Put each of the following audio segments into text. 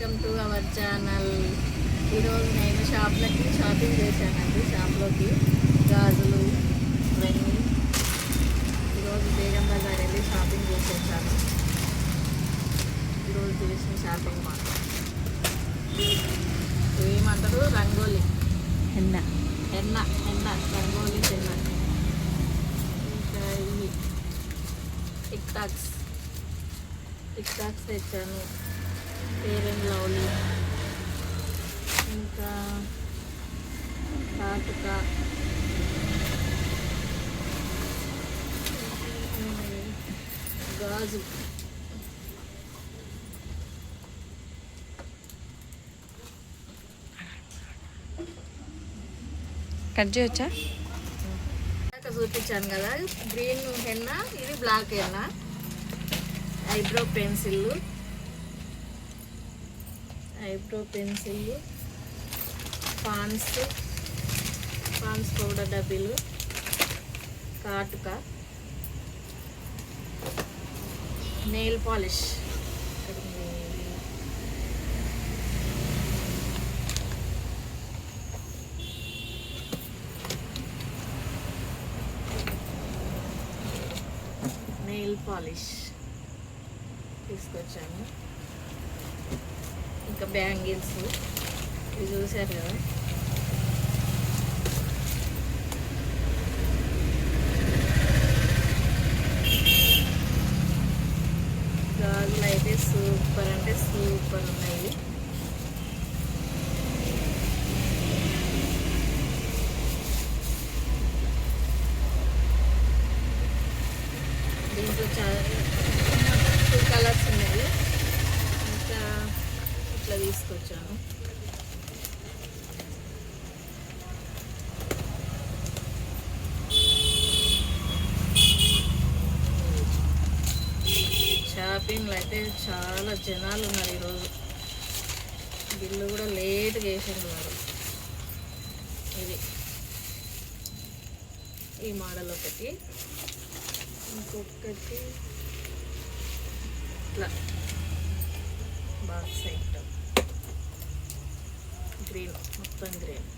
Welcome to our channel. ఈరోజు నేను షాప్లకి shopping చేశానండి. షాప్లోకి గాజులు ఇవన్నీ. ఈరోజు బేగం బజార్ వెళ్ళి షాపింగ్ చేసేసాను. ఈరోజు చేసిన షాపింగ్ మాత్రం ఏమంటారు? రంగోలీ. ఎన్న ఎన్న ఎన్న రంగోలీ ఎన్న ఇంకా ఇవి. Tic tacs. టిక్ టాక్స్ తెచ్చాను. పేరెంట్ లవ్లీ ఇంకా కాటుక గాజు. కట్ చేయొచ్చా? చూపించాను కదా గ్రీన్ హెన్న ఇది black henna eyebrow pencil eyebrow pencil pans pans powder డబ్బీలు కాటుక నెయిల్ పాలిష్. నెయిల్ పాలిష్ తీసుకొచ్చాను. ఇంకా బ్యాంగిల్స్. ఇవి చూశారు కదా గాజులు అయితే సూపర్ అంటే సూపర్ ఉన్నాయి దీంట్లో చాలా టూ కలర్స్ ఉన్నాయి ఇంకా ఇట్లా తీసుకొచ్చాను షాపింగ్లో అయితే చాలా జనాలు ఉన్నారు ఈరోజు. బిల్లు కూడా లేట్గా వేసేస్తున్నారు. ఇది. ఈ మోడల్ ఒకటి ఇంకొకటి. ఇట్లా. Box item green. మొత్తం గ్రీన్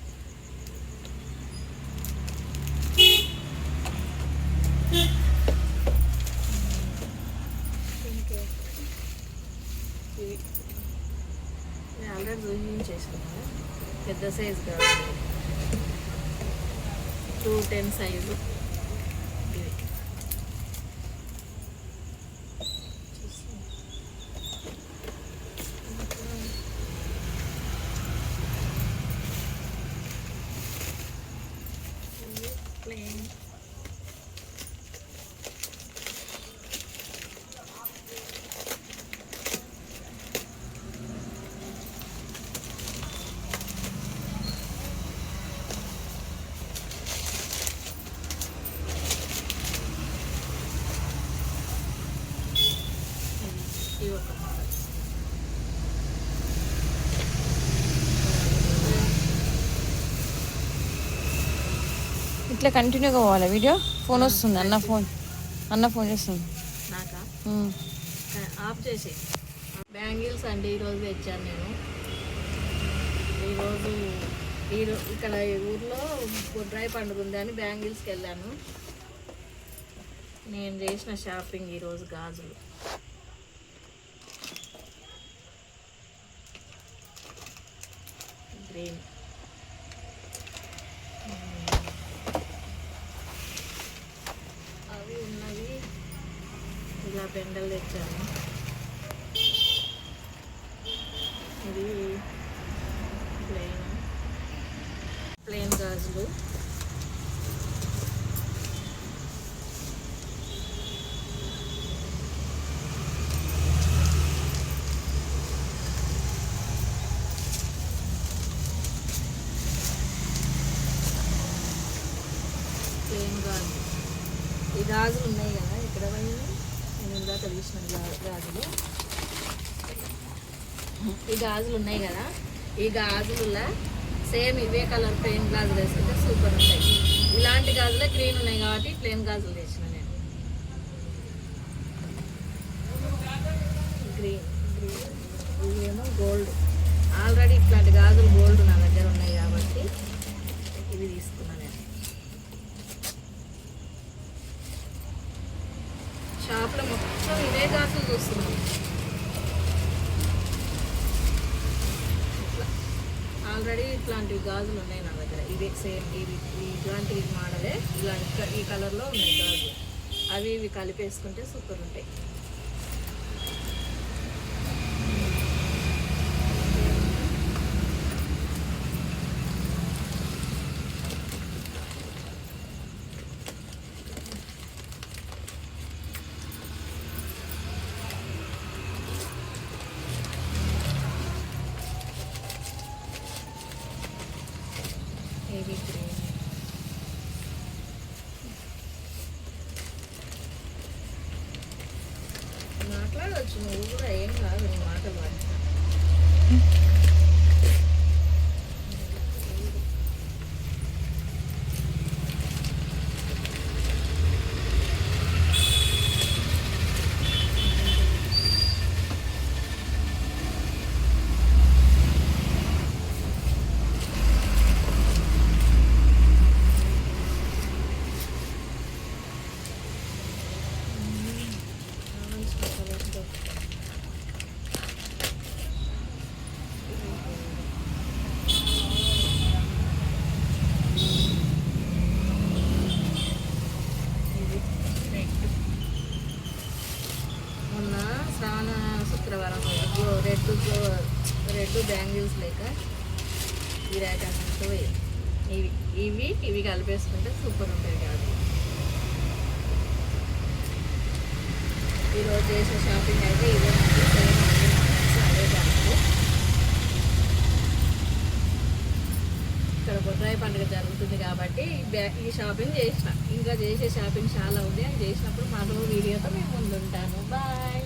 ఇంకే ఇవి నేను ఆల్రెడీ చూపించేసుకున్నాను పెద్ద సైజు కాదు. టూ టెన్ సైజు ఇవి ప్లేన్ ఇవి ఒక మోడల్ ఇట్లా కంటిన్యూగా పోవాలి వీడియో ఫోన్ వస్తుంది అన్న ఫోన్ అన్న ఫోన్ చేస్తుంది. నాకా. ఆఫ్ చేసి బ్యాంగిల్స్ అండి ఈరోజు తెచ్చాను నేను. ఈరోజు ఈరో ఇక్కడ ఊర్లో డ్రై పండుగ ఉంది అని బ్యాంగిల్స్కి వెళ్ళాను. నేను చేసిన షాపింగ్ ఈరోజు గాజులు. గ్రీన్ అవి ఉన్నవి ఇలా బెండలు తెచ్చాను. ఇది ప్లెయిన్. ప్లెయిన్ గాజులు ప్లెయిన్ గాజులు ఈ గాజులు ఉన్నాయి కదా ఇక్కడ నేను ఇందాక తీసిన గాజులు. ఈ గాజులు ఉన్నాయి కదా ఈ గాజులలో సేమ్ ఇవే కలర్ ప్లెయిన్ గాజులు వేసుకుంటే సూపర్ ఉంటాయి. ఇలాంటి గాజులే గ్రీన్ ఉన్నాయి కాబట్టి ప్లెయిన్ గాజులు తెచ్చిన నేను. Green green. ఇవేమో గోల్డ్. ఆల్రెడీ ఇట్లాంటి గాజులు గోల్డ్ నా దగ్గర ఉన్నాయి కాబట్టి ఇవి తీసుకున్నాను నేను షాప్లో మొత్తం చూస్తున్నాం. ఆల్రెడీ ఇట్లాంటివి గాజులు ఉన్నాయి నా దగ్గర. ఇదే సేమ్ ఇవి ఇట్లాంటి మోడలే. ఇలాంటి ఈ కలర్లో ఉన్నాయి గాజులు. అవి ఇవి కలిపేసుకుంటే సూపర్ ఉంటాయి హెవీ గ్రీన్ మాట్లాడవచ్చు నువ్వు కూడా ఏం కాదు నీ మాటలు బ్యాంగిల్స్ లేక ఈ ఇవి ఇవి ఇవి కలిపేసుకుంటే సూపర్ ఉంటాయి కాదు ఈరోజు చేసిన షాపింగ్ అయితే ఇదే సేమ్ అన్ని మోడల్స్ అదే బ్యాంకు ఇక్కడ బొడ్రాయి పండుగ జరుగుతుంది కాబట్టి ఈ ఈ షాపింగ్ చేసిన. ఇంకా చేసే షాపింగ్ చాలా ఉంది అని చేసినప్పుడు మరో వీడియోతో మేము ముందుంటాను బాయ్.